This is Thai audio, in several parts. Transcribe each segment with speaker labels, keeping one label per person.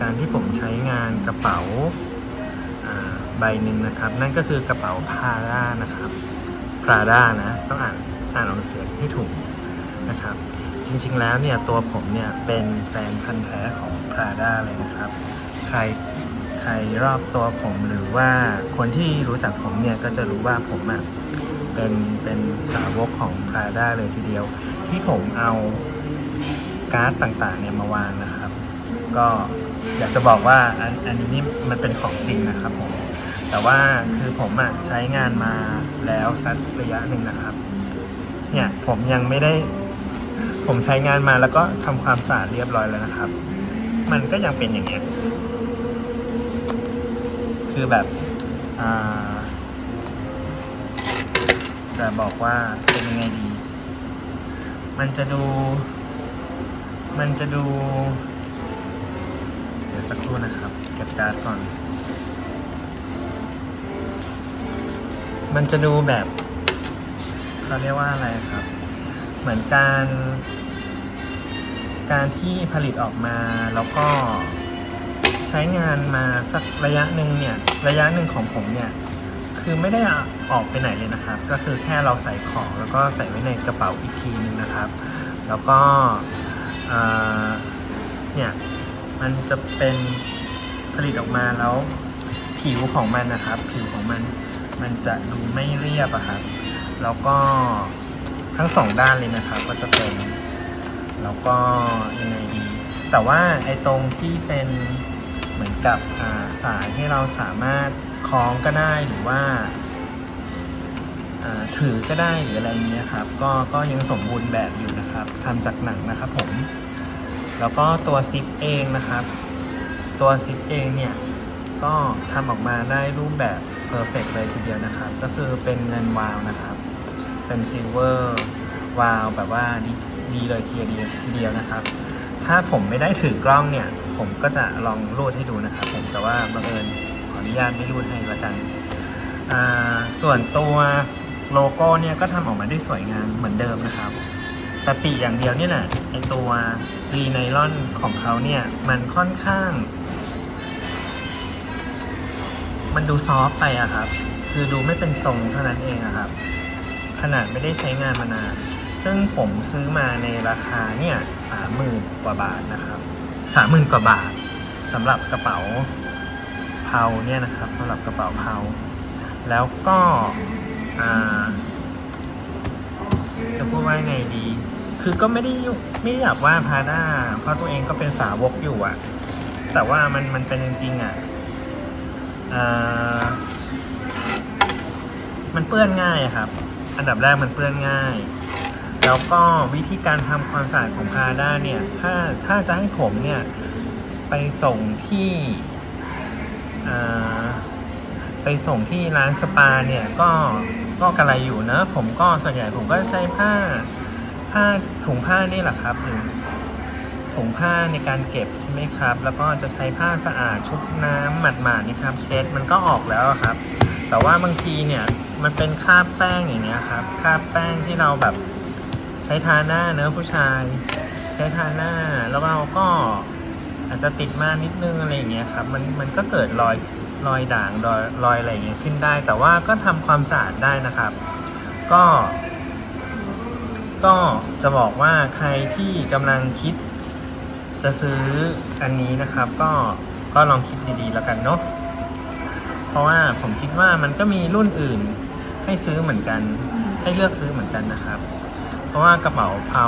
Speaker 1: การที่ผมใช้งานกระเป๋าใบหนึ่งนะครับ นั่นก็คือกระเป๋าพาร่านะครับพราด้านะต้องอ่านอ่านออกเสียงให้ถูกนะครับ จริงๆแล้วเนี่ยตัวผมเนี่ยเป็นแฟนพันธ์แท้ของพราด้าเลยนะครับ ใครใครรอบตัวผมหรือว่าคนที่รู้จักผมเนี่ยก็จะรู้ว่าผมอะเป็นเป็นสาวกของ Prada เลยทีเดียว ที่ผมเอาการ์ดต่างๆเนี่ยมาวางนะครับ ก็อยากจะบอกว่าอันอันนี้นี่มันเป็นของจริงนะครับผม แต่ว่าคือผมอะใช้งานมาแล้วสักระยะหนึ่งนะครับ เนี่ยผมยังไม่ได้ ผมใช้งานมาแล้วก็ทำความสะอาดเรียบร้อยแล้วนะครับ มันก็ยังเป็นอย่างเงี้ย คือแบบอ่าจะบอกว่าเป็นยังไงดี มันจะดู มันจะดู ดี๋ยวสักครู่นะครับเก็บการ์ดก่อน มันจะดูแบบเขาเรียกว่าอะไรครับ เหมือนการ การที่ผลิตออกมาแล้วก็ใช้งานมาสักระยะหนึ่งเนี่ย ระยะหนึ่งของผมเนี่ย คือไม่ได้ออกไปไหนเลยนะครับ ก็คือแค่เราใส่ของแล้วก็ใส่ไว้ในกระเป๋าอีกทีนึงนะครับ แล้วก็เอ่อเนี่ย มันจะเป็นผลิตออกมาแล้ว ผิวของมันนะครับ ผิวของมันมันจะดูไม่เรียบอะครับ แล้วก็ทั้งสองด้านเลยนะครับ ก็จะเป็น แล้วก็ยังไงดี แต่ว่าไอ้ตรงที่เป็นเหมือนกับาสายให้เราสามารถคล้องก็ได้หรือว่าาถือก็ได้หรืออะไรเงี้ยครับ ก็ก็ยังสมบูรณ์แบบอยู่นะครับทำจากหนังนะครับผม แล้วก็ตัวซิปเองนะครับ ตัวซิปเองเนี่ย ก็ทำออกมาได้รูปแบบเพอร์เฟกเลยทีเดียวนะครับ ก็คือเป็นเงินวาวนะครับ เป็นซิลเวอร์วาวแบบว่าดีดีเลยทีเดียวทีเดียวนะครับ ถ้าผมไม่ได้ถือกล้องเนี่ย ผมก็จะลองรูดให้ดูนะครับผมแต่ว่าบังเอิญขออนุญาตไม่รูดให้ละกัน ส่วนตัวโลโก้เนี่ยก็ทำออกมาได้สวยงามเหมือนเดิมนะครับ ตติอย่างเดียวนี่แหละไอตัวรีไนลอนของเขาเนี่ยมันค่อนข้าง มันดูซอฟต์ไปอะครับ คือดูไม่เป็นทรงเท่านั้นเองอะครับ ขนาดไม่ได้ใช้งานมานาน ซึ่งผมซื้อมาในราคาเนี่ยสามหมื่นกว่าบาทนะครับสามหมื่นกว่าบาทสำหรับกระเป๋าเผาเนี่ยนะครับสำหรับกระเป๋าเผาแล้วก็จะพูดว่าไงดี คือก็ไม่ได้ไม่อยากว่าพาด้าเพราะตัวเองก็เป็นสาวกอยู่อะแต่ว่ามันมันเป็นจริงๆอะอ่ามันเปื้อนง่ายครับ อันดับแรกมันเปื้อนง่าย แล้วก็วิธีการทำความสะอาดของพาด้าเนี่ย ถ้าถ้าจะให้ผมเนี่ยไปส่งที่ไปส่งที่ร้านสปาเนี่ยก็ก็กระไรอยู่นะ ผมก็ส่วนใหญ่ผมก็ใช้ผ้า ผ้าถุงผ้านี่แหละครับหรือถุงผ้าในการเก็บใช่ไหมครับ แล้วก็จะใช้ผ้าสะอาดชุบน้ำหมาดๆนะครับ เช็ดมันก็ออกแล้วครับ แต่ว่าบางทีเนี่ยมันเป็นคราบแป้งอย่างเงี้ยครับคราบแป้งที่เราแบบใช้ทาหน้าเนื้อผู้ชาย ใช้ทาหน้าแล้วเราก็อาจจะติดมานิดนึงอะไรอย่างเงี้ยครับมันมันก็เกิดรอยรอยด่างรอยรอยอะไรอย่างเงี้ยขึ้นได้ แต่ว่าก็ทำความสะอาดได้นะครับ ก็ ก็จะบอกว่าใครที่กำลังคิด จะซื้ออันนี้นะครับ ก็ก็ลองคิดดีๆแล้วกันเนาะเพราะว่าผมคิดว่ามันก็มีรุ่นอื่นให้ซื้อเหมือนกัน ให้เลือกซื้อเหมือนกันนะครับ เพราะว่ากระเป๋าเพา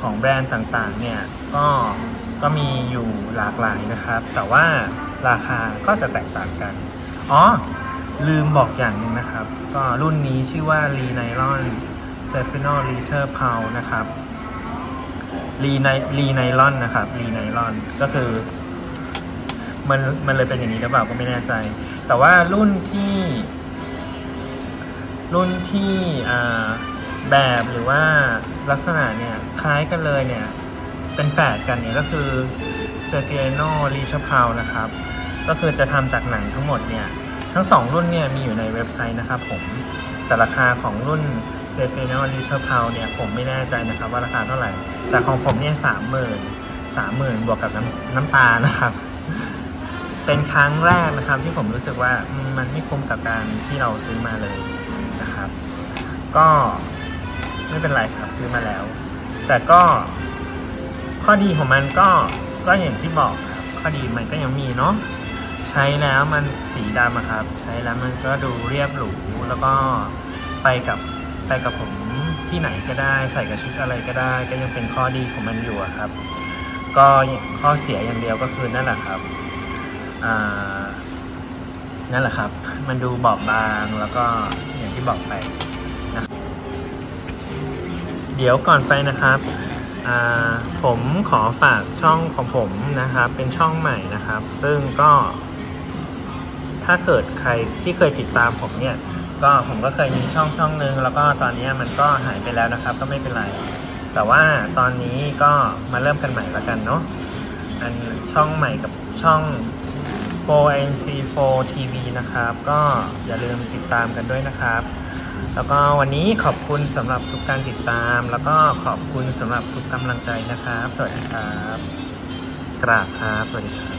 Speaker 1: ของแบรนด์ต่างๆเนี่ยก็ก็มีอยู่หลากหลายนะครับ แต่ว่าราคาก็จะแตกต่างกัน อ๋อ ลืมบอกอย่างหนึ่งนะครับ ก็รุ่นนี้ชื่อว่า r e n y l o n s e f i n o Liter p o u นะครับรีไนรีไนลอนนะครับรีไนลอนก็คือ มันมันเลยเป็นอย่างนี้หรือเปล่าก็ไม่แน่ใจ แต่ว่ารุ่นที่ รุ่นที่แบบหรือว่าลักษณะเนี่ยคล้ายกันเลยเนี่ย เป็นแฝดกันเนี่ยก็คือ s e f i a n o r i c h a p a l นะครับ ก็คือจะทำจากหนังทั้งหมดเนี่ย ทั้งสองรุ่นเนี่ยมีอยู่ในเว็บไซต์นะครับผม แต่ราคาของรุ่น s e f i a n o r i c h a p a l เนี่ยผมไม่แน่ใจนะครับว่าราคาเท่าไหร่ แต่ของผมเนี่ยสามหมื่นสามหมื่นบวกกับน้ำน้ำตานะครับ เป็นครั้งแรกนะครับที่ผมรู้สึกว่ามมันไม่คุ้มกับการที่เราซื้อมาเลยนะครับ ก็ไม่เป็นไรครับซื้อมาแล้ว แต่ก็ข้อดีของมันก็ก็อย่างที่บอกครับข้อดีมันก็ยังมีเนาะ ใช้แล้วมันสีดำอะครับ ใช้แล้วมันก็ดูเรียบหรูแล้วก็ไปกับไปกับผมที่ไหนก็ได้ ใส่กับชุดอะไรก็ได้ ก็ยังเป็นข้อดีของมันอยู่ครับ ก็ข้อเสียอย่างเดียวก็คือนั่นแหละครับนั่นแหละครับ มันดูบอบบางแล้วก็อย่างที่บอกไปนะครับเดี๋ยวก่อนไปนะครับผมขอฝากช่องของผมนะครับ เป็นช่องใหม่นะครับ ซึ่งก็ ถ้าเกิดใครที่เคยติดตามผมเนี่ยก็ผมก็เคยมีช่องช่องนึง แล้วก็ตอนนี้มันก็หายไปแล้วนะครับ ก็ไม่เป็นไร แต่ว่าตอนนี้ก็มาเริ่มกันใหม่ละกันเนาะอันช่องใหม่กับช่อง 4NC4 TV นะครับ ก็อย่าลืมติดตามกันด้วยนะครับ แล้วก็วันนี้ขอบคุณสำหรับทุกการติดตาม แล้วก็ขอบคุณสำหรับทุกกำลังใจนะครับ สวัสดีครับ กราบครับสวัสดีครับ